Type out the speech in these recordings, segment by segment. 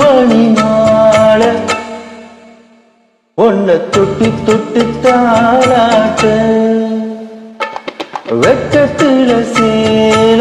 மணி மாலை ஒன்ன தொட்டு தொட்டு தாளாட்ட. வெக்கத்துல சேல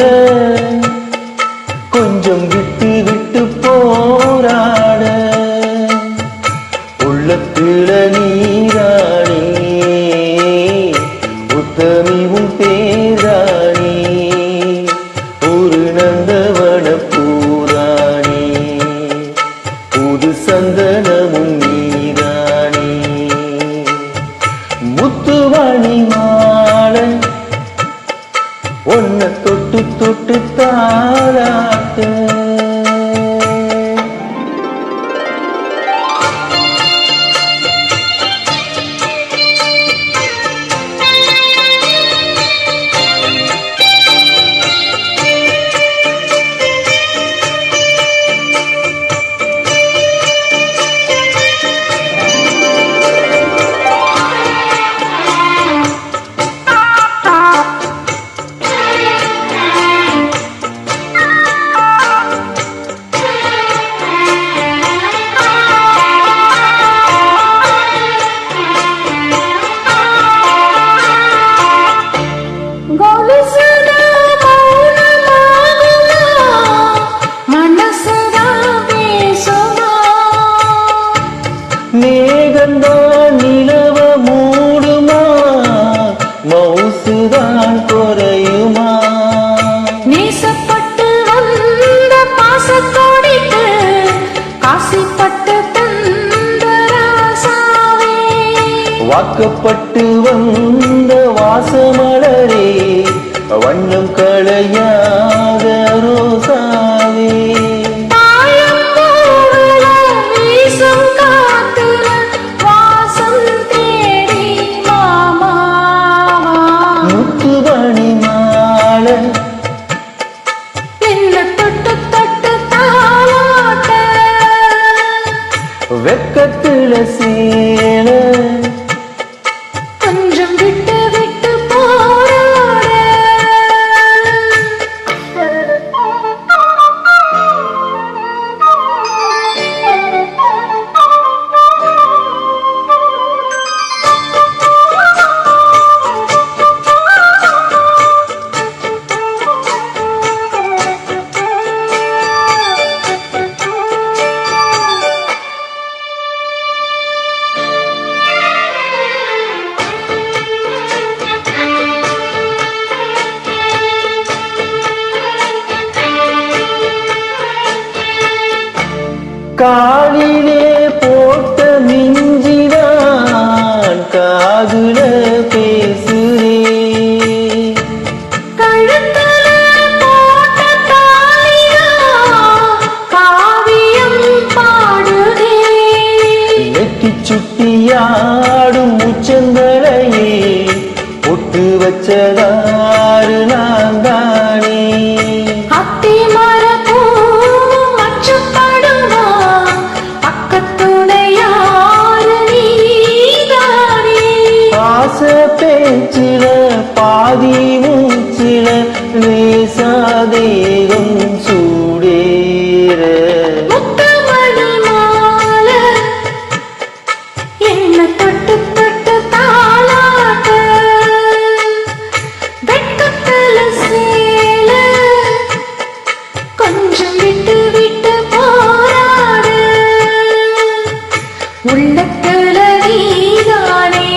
மேகந்தான் நிலவ மூடுமா மவுசுதான் குறையுமா நேசப்பட்டு வந்த பாசக்கோடிக்கு காசிப்பட்டு. வாக்கப்பட்டு வந்த வாசமலரே வண்ணம் களையாத மாலை வெக்கத்துல சேல காலிலே போட்ட மிஞ்சிதான் காதுல பேசுறே. காவியம் பாடுதே. நெத்தி சுட்டியா பாச பேச்சில பாதி மூச்சில நேசாதேகம் சூடேற. கொஞ்சம் விட்டு விட்டு போராடு. உள்ளத்துல நீதானே